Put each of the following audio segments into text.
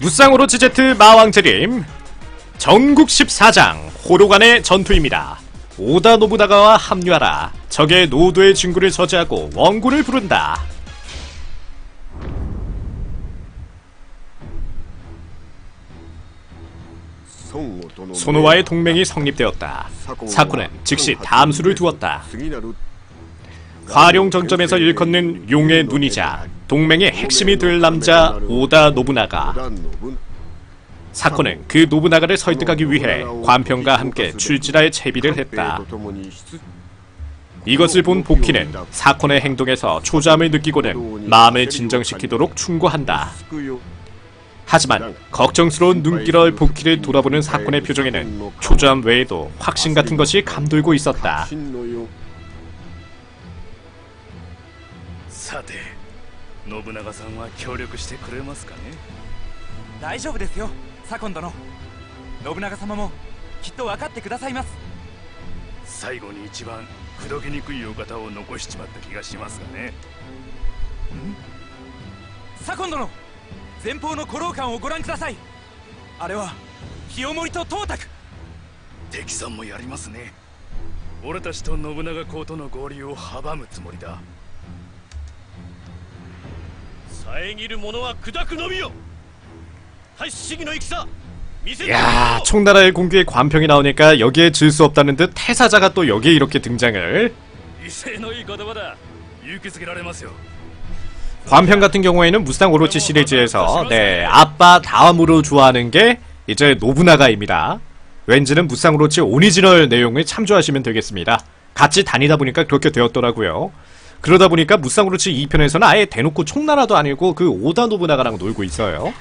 무쌍으로 지제트 마왕재림 전국 14장 호로간의 전투입니다. 오다 노부나가와 합류하라. 적의 노도의 진구를 저지하고 원군을 부른다. 소노와의 동맹이 성립되었다. 사쿠는 즉시 담수를 두었다. 화룡 정점에서 일컫는 용의 눈이자 동맹의 핵심이 될 남자 오다 노부나가 사코는 그 노부나가를 설득하기 위해 관평과 함께 출지라에 채비를 했다. 이것을 본 복희는 사콘의 행동에서 초조함을 느끼고는 마음을 진정시키도록 충고한다. 하지만 걱정스러운 눈길을 복희를 돌아보는 사콘의 표정에는 초조함 외에도 확신 같은 것이 감돌고 있었다. さて信長さんは協力してくれますかね？大丈夫ですよ。左近殿信長様もきっと分かってくださいます。最後に一番口説きにくいお方を残しちまった気がしますがね。左近殿前方の。古老館をご覧ください。あれは清盛と東卓。敵さんもやりますね。俺たちと信長公との合流を阻むつもりだ 遮る者は砕くのみよ大主義の戦見せて 야, 총나라의 공규에 관평이 나오니까 여기에 질 수 없다는 듯 태사자가 또 여기에 이렇게 등장을 威勢のいい言葉だ勇気づけられますよ 관평 같은 경우에는 무쌍 오로치 시리즈에서 네 아빠 다음으로 좋아하는 게 이제 노부나가입니다. 왠지는 무쌍 오로치 오리지널 내용을 참조하시면 되겠습니다. 같이 다니다 보니까 그렇게 되었더라고요. 그러다 보니까 무쌍 오로치 2편에서는 아예 대놓고 총나라도 아니고 그 오다 노부나가랑 놀고 있어요.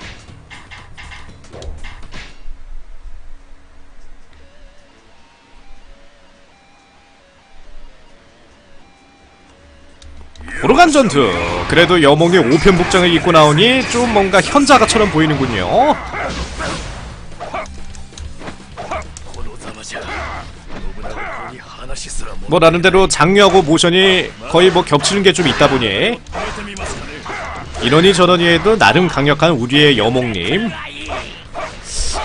오르간 전투. 그래도 여몽이 5편 복장을 입고 나오니 좀 뭔가 현자가처럼 보이는군요. 뭐 나름대로 장르하고 모션이 거의 뭐 겹치는 게 좀 있다 보니 이러니 저러니 해도 나름 강력한 우리의 여몽님.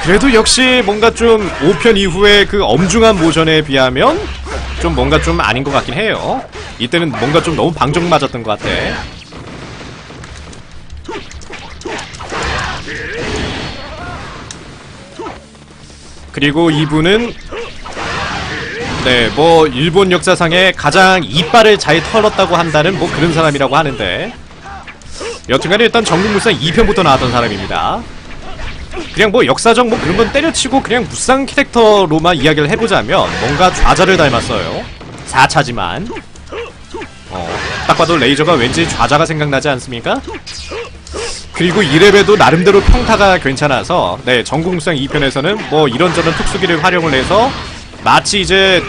그래도 역시 뭔가 좀 5편 이후에 그 엄중한 모션에 비하면 좀 뭔가 좀 아닌 것 같긴 해요. 이때는 뭔가 좀 너무 방정 맞았던 것 같아. 그리고 이분은 네, 뭐 일본 역사상에 가장 이빨을 잘 털었다고 한다는 뭐 그런 사람이라고 하는데 여튼간에 일단 전국무쌍 2편부터 나왔던 사람입니다. 그냥 뭐 역사적 뭐 그런 건 때려치고 그냥 무쌍 캐릭터로만 이야기를 해보자면 뭔가 좌자를 닮았어요. 4차지만 어, 딱 봐도 레이저가 왠지 좌자가 생각나지 않습니까? 그리고 이레벨도 나름대로 평타가 괜찮아서 네 전국무쌍 2편에서는 뭐 이런저런 특수기를 활용을 해서 마치 이제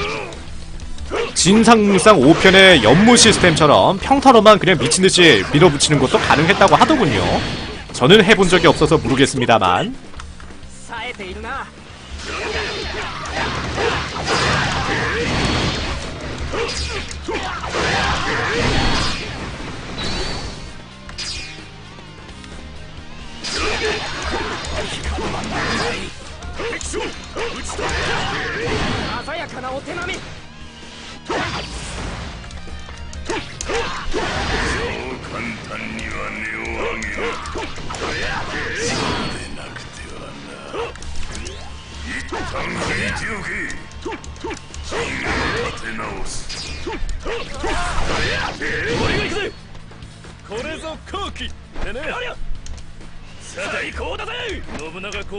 진상무쌍 5편의 연무 시스템처럼 평타로만 그냥 미친듯이 밀어붙이는 것도 가능했다고 하더군요. 저는 해본 적이 없어서 모르겠습니다만 信長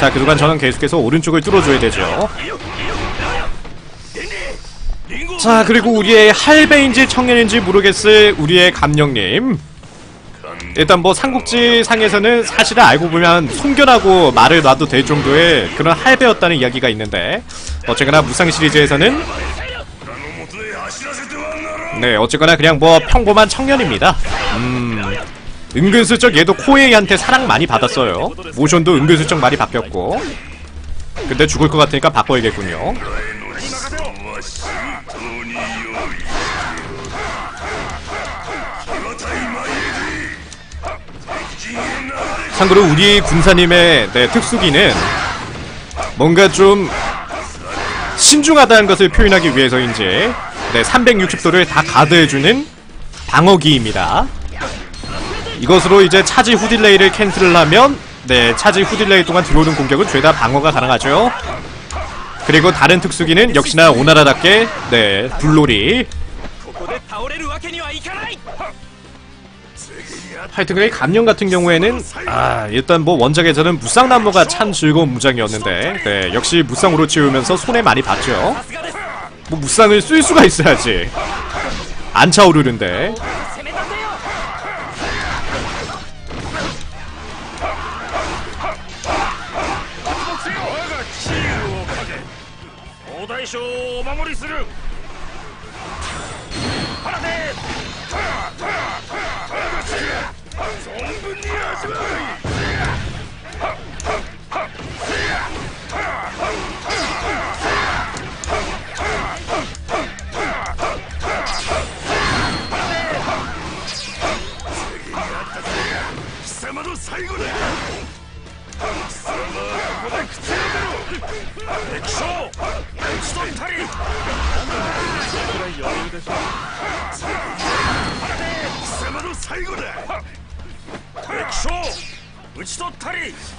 자 그동안 저는 계속해서 오른쪽을 뚫어줘야 되죠. 자 그리고 우리의 할배인지 청년인지 모르겠을 우리의 감령님. 感 일단 뭐 삼국지 상에서는 사실은 알고 보면 송견하고 말을 놔도 될 정도의 그런 할배였다는 이야기가 있는데 어쨌거나 무쌍 시리즈에서는 네 어쨌거나 그냥 뭐 평범한 청년입니다. 음 은근슬쩍 얘도 코에이한테 사랑 많이 받았어요. 모션도 은근슬쩍 많이 바뀌었고. 근데 죽을 것 같으니까 바꿔야겠군요. 참고로 우리 군사님의 네, 특수기는 뭔가 좀 신중하다는 것을 표현하기 위해서인지 네, 360도를 다 가드해주는 방어기입니다. 이것으로 이제 차지 후딜레이를 캔슬을 하면 네 차지 후딜레이 동안 들어오는 공격은 죄다 방어가 가능하죠. 그리고 다른 특수기는 역시나 오나라답게 네 불놀이 하여튼간 감염 같은 경우에는 아 일단 뭐 원작에서는 무쌍나무가 참 즐거운 무장이었는데 네 역시 무쌍으로 치우면서 손에 많이 봤죠. 뭐 무쌍을 쓸 수가 있어야지. 안 차오르는데. 守りする。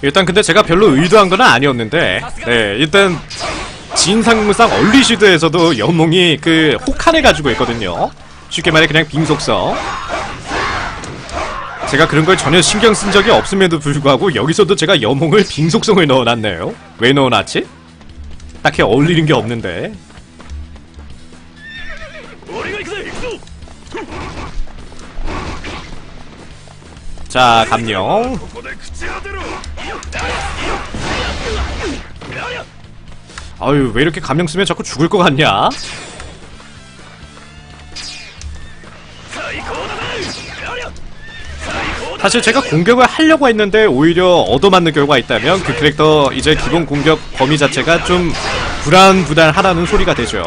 일단 근데 제가 별로 의도한 건 아니었는데 네 일단 진상무상 얼리시드에서도 영몽이 그 혹한을 가지고 있거든요. 쉽게 말해 그냥 빙속성 제가 그런 걸 전혀 신경 쓴 적이 없음에도 불구하고 여기서도 제가 여몽을 빙속성을 넣어놨네요. 왜 넣어놨지? 딱히 어울리는 게 없는데 자, 감령. 아유, 왜 이렇게 감명 쓰면 자꾸 죽을 것 같냐? 사실 제가 공격을 하려고 했는데 오히려 얻어맞는 결과가 있다면 그 캐릭터 이제 기본 공격 범위 자체가 좀 불안부단하다는 소리가 되죠.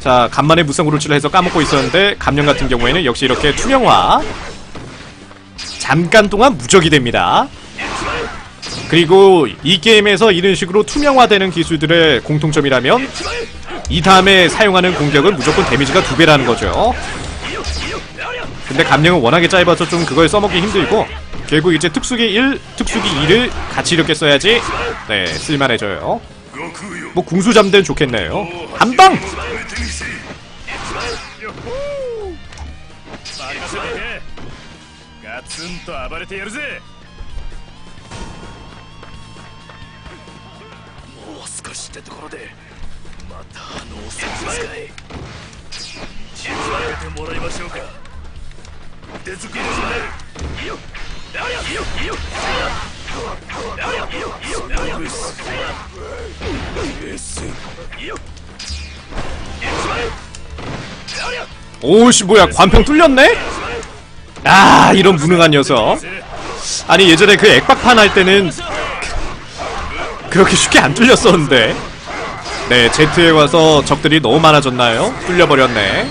자, 간만에 무쌍 우르치를 해서 까먹고 있었는데 감령 같은 경우에는 역시 이렇게 투명화 잠깐 동안 무적이 됩니다. 그리고 이 게임에서 이런 식으로 투명화되는 기술들의 공통점이라면 이 다음에 사용하는 공격은 무조건 데미지가 두 배라는 거죠. 근데 감량은 워낙에 짧아서 좀 그걸 써먹기 힘들고 결국 이제 특수기 1, 특수기 2를 같이 이렇게 써야지 네, 쓸만해져요. 뭐 궁수잠대는 좋겠네요. 한방! ツンと暴れてやるぜもう少しってところでまたあのおせつ使い手伝ってもらいましょうか手作りになるいいよやりゃいいよいいよやりゃいいよいいよやりゃレッスンいいよ 오씨 뭐야 관평 뚫렸네? 아 이런 무능한 녀석. 아니 예전에 그 액박판 할 때는 그렇게 쉽게 안 뚫렸었는데. 네 제트에 와서 적들이 너무 많아졌나요? 뚫려버렸네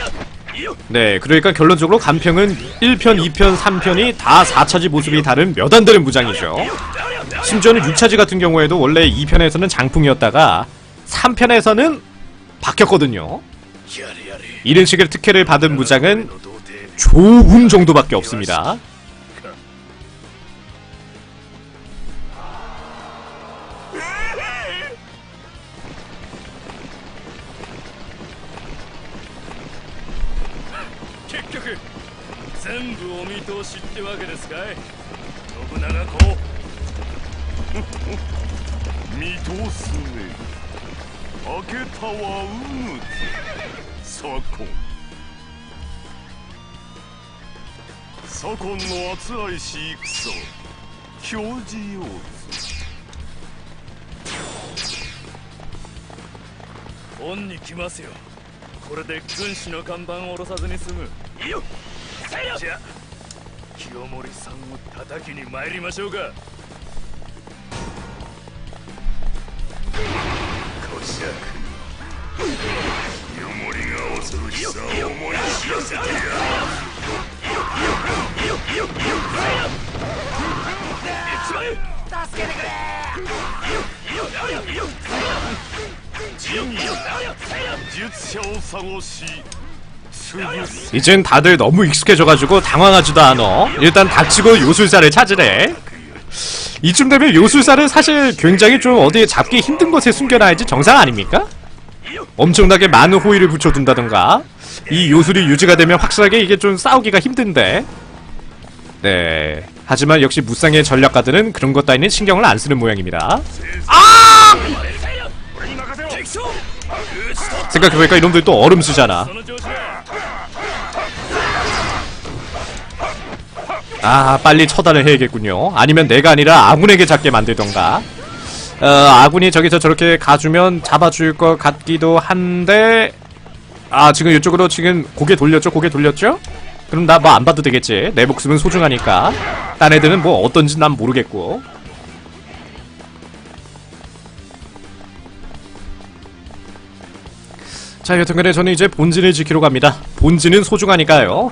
네, 그러니까 결론적으로 간평은 1편, 2편, 3편이 다 4차지 모습이 다른 몇 안 되는 무장이죠. 심지어는 6차지 같은 경우에도 원래 2편에서는 장풍이었다가 3편에서는 바뀌었거든요. 이런 식의 특혜를 받은 무장은 조운 정도밖에 없습니다. はうむ左近左近の厚来し戦表示用恩に来ますよ。これで軍師の看板を下ろさずに済む。いいよ。じゃあ清盛さんを叩きに参りましょうか。小尺清 이젠 다들 너무 익숙해져가지고 당황하지도 않어. 일단 닥치고 요술사를 찾으래. 이쯤 되면 요술사를 사실 굉장히 좀 어디에 잡기 힘든 곳에 숨겨놔야지 정상 아닙니까? 엄청나게 많은 호의를 붙여둔다던가. 이 요술이 유지가 되면 확실하게 이게 좀 싸우기가 힘든데. 네. 하지만 역시 무쌍의 전략가들은 그런 것 따위는 신경을 안 쓰는 모양입니다. 아! 생각해보니까 이놈들 또 얼음 쓰잖아. 아 빨리 처단을 해야겠군요. 아니면 내가 아니라 아군에게 잡게 만들던가. 어 아군이 저기서 저렇게 가주면 잡아줄 것 같기도 한데 아 지금 이쪽으로 지금 고개 돌렸죠? 고개 돌렸죠? 그럼 나 뭐 안 봐도 되겠지. 내 목숨은 소중하니까. 딴 애들은 뭐 어떤지 난 모르겠고. 자 여튼간에 저는 이제 본진을 지키러 갑니다. 본진은 소중하니까요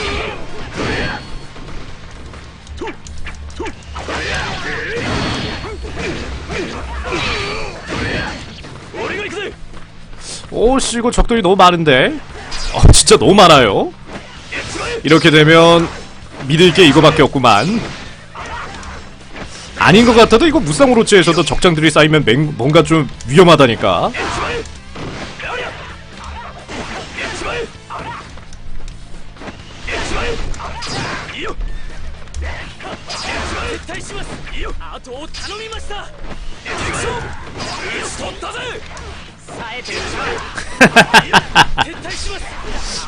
오씨 이거 적들이 너무 많은데. 어 진짜 너무 많아요. 이렇게 되면 믿을 게 이거밖에 없구만. 아닌 것 같아도 이거 무쌍으로치에서도 적장들이 쌓이면 맹, 뭔가 좀 위험하다니까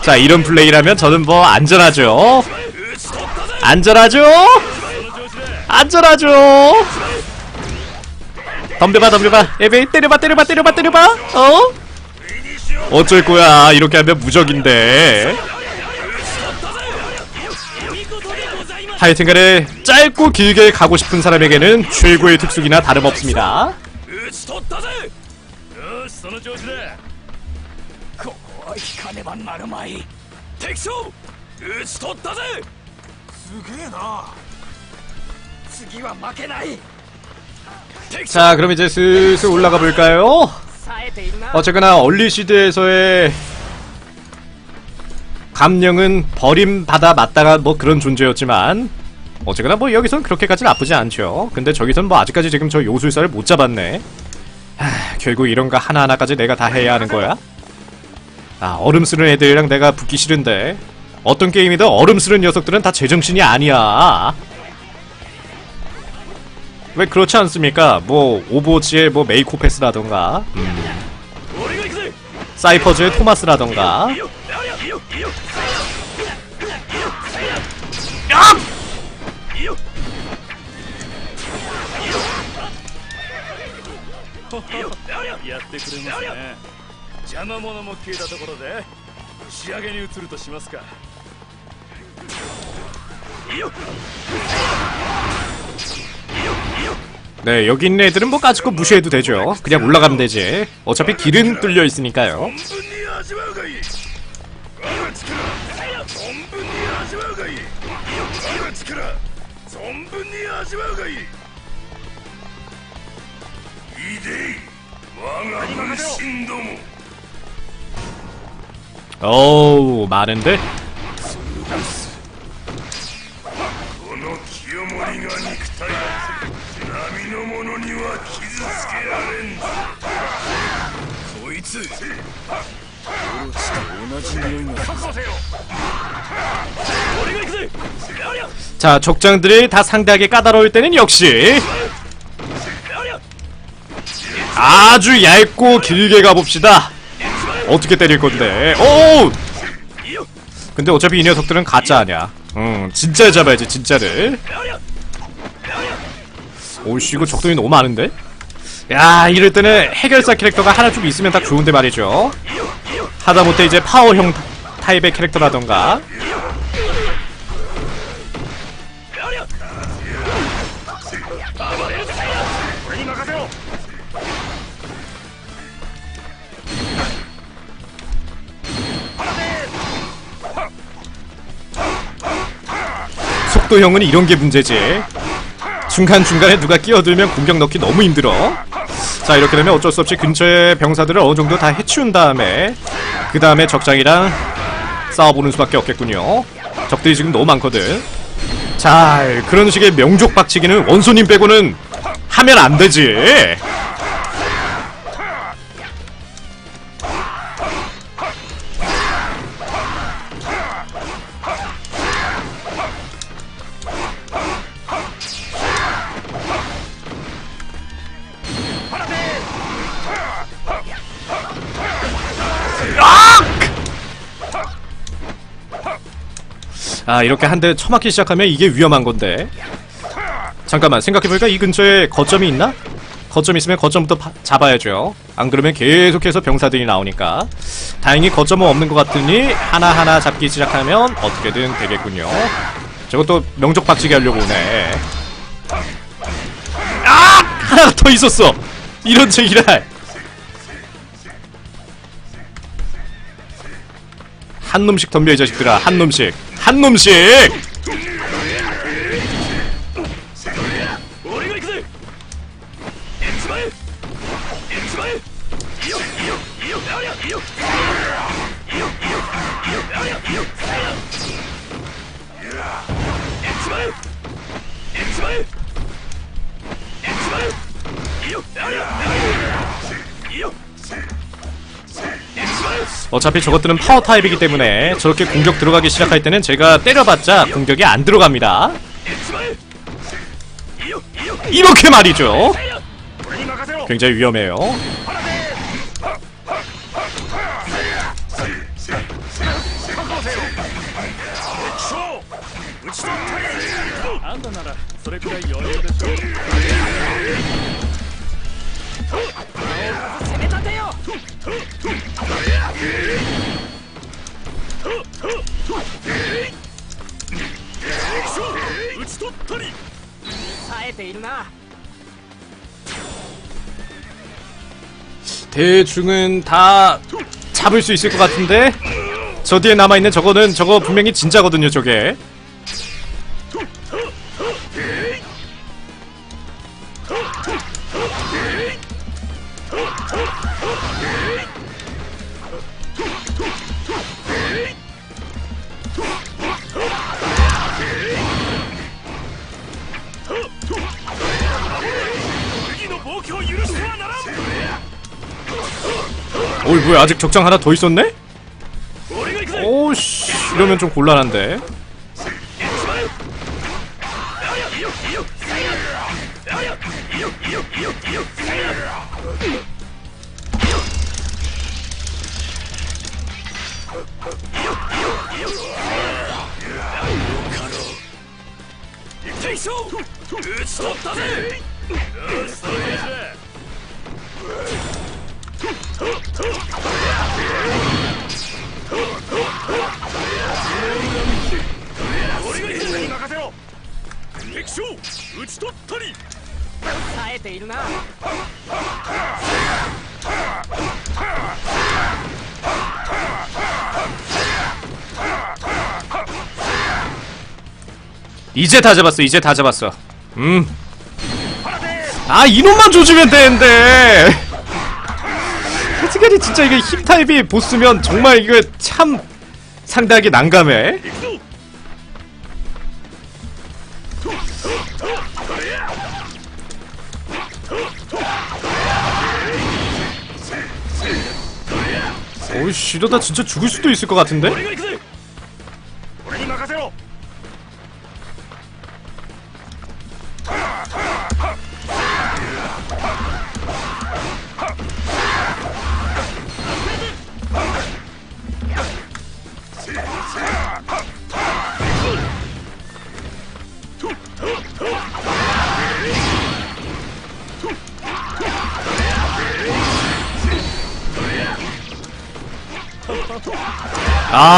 자 이런 플레이라면 저는 뭐 안전하죠. 안전하죠? 안전하죠? 덤벼봐 덤벼봐. 에베 때려봐 때려봐 때려봐 때려봐. 어? 어쩔 거야. 이렇게 하면 무적인데. 하여튼간에 짧고 길게 가고 싶은 사람에게는 최고의 특수기나 다름없습니다. は引かねばなるまい敵将打ち取ったぜすげえな次は負けない 자 그럼 이제 슬슬 올라가 볼까요? 冴えているな 어쨌거나 얼리시드에서의 감령은 버림받아 맞다가 뭐 그런 존재였지만 어쨌거나 뭐 여기선 그렇게까지 나쁘지 않죠 근데 저기선 뭐 아직까지 지금 저 요술사를 못 잡았네 하, 결국 이런 거 하나하나까지 내가 다 해야 하는 거야? 아 얼음 쓰는 애들이랑 내가 붙기 싫은데 어떤 게임이든 얼음 쓰는 녀석들은 다 제정신이 아니야 왜 그렇지 않습니까? 뭐 오버워치의 뭐 메이코패스라던가 음. 사이퍼즈의 토마스라던가 야! 邪魔者も消えたところで仕上げに移るとしますか 네 여기 있는 애들은 뭐 까짓거 무시해도 되죠 그냥 올라가면 되지 어차피 길은 뚫려 있으니까요 어우 많은데? 자 적장들이 다 상대하게 까다로울 때는 역시 아주 얇고 길게 가봅시다 어떻게 때릴 건데? 오 근데 어차피 이 녀석들은 가짜 아니야. 응 진짜 잡아야지 진짜를. 오씨 이거 적동이 너무 많은데? 야 이럴 때는 해결사 캐릭터가 하나 좀 있으면 딱 좋은데 말이죠. 하다못해 이제 파워형 타입의 캐릭터라던가. 백도 형은 이런 게 문제지. 중간중간에 누가 끼어들면 공격 넣기 너무 힘들어. 자 이렇게 되면 어쩔 수 없이 근처에 병사들을 어느정도 다 해치운 다음에 그 다음에 적장이랑 싸워보는 수밖에 없겠군요. 적들이 지금 너무 많거든. 자 그런 식의 명족 박치기는 원소님 빼고는 하면 안되지. 아 이렇게 한 대 처맞기 시작하면 이게 위험한 건데. 잠깐만 생각해보니까 이 근처에 거점이 있나? 거점 있으면 거점부터 파- 잡아야죠. 안 그러면 계속해서 병사들이 나오니까. 다행히 거점은 없는 것 같으니 하나하나 잡기 시작하면 어떻게든 되겠군요. 저것도 명적 박치기 하려고 오네. 아! 하나 더 있었어! 이런 책이랄 한 놈씩 덤벼 이 자식들아. 한 놈씩 한 놈씩 어차피 저것들은 파워 타입이기 때문에 저렇게 공격 들어가기 시작할 때는 제가 때려봤자 공격이 안 들어갑니다. 이렇게 말이죠. 굉장히 위험해요. 대충은 다 잡을 수 있을 것 같은데? 저 뒤에 남아있는 저거는 저거 분명히 진짜거든요 저게 뭐야 아직 적장 하나 더 있었네? 오씨 이러면 좀 곤란한데 이제 다 잡았어 이제 다 잡았어. 음아 이놈만 조지면 되는데. 솔직히 진짜 이게 힙타입이 보스면 정말 이거 참 상당히 난감해. 오이씨 이러다 진짜 죽을 수도 있을 것 같은데?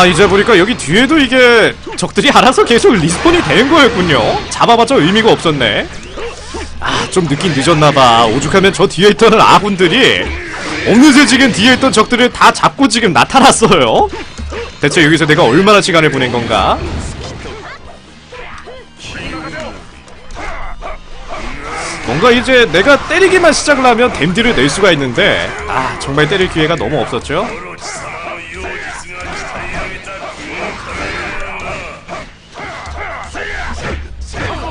아, 이제 보니까 여기 뒤에도 이게 적들이 알아서 계속 리스폰이 되는 거였군요. 잡아봤자 의미가 없었네. 아 좀 늦긴 늦었나봐. 오죽하면 저 뒤에 있던 아군들이 어느새 지금 뒤에 있던 적들을 다 잡고 지금 나타났어요. 대체 여기서 내가 얼마나 시간을 보낸 건가? 뭔가 이제 내가 때리기만 시작을 하면 댐디를 낼 수가 있는데 아 정말 때릴 기회가 너무 없었죠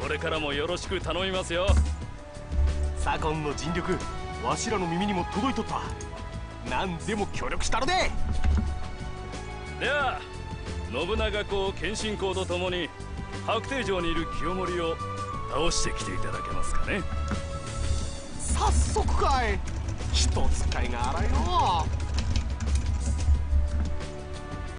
これからもよろしく頼みますよ。左近の尽力わしらの耳にも届いとった。何でも協力したので。では信長公謙信公と共に白帝城にいる清盛を倒してきていただけますかね。早速かい。人使いが荒いのう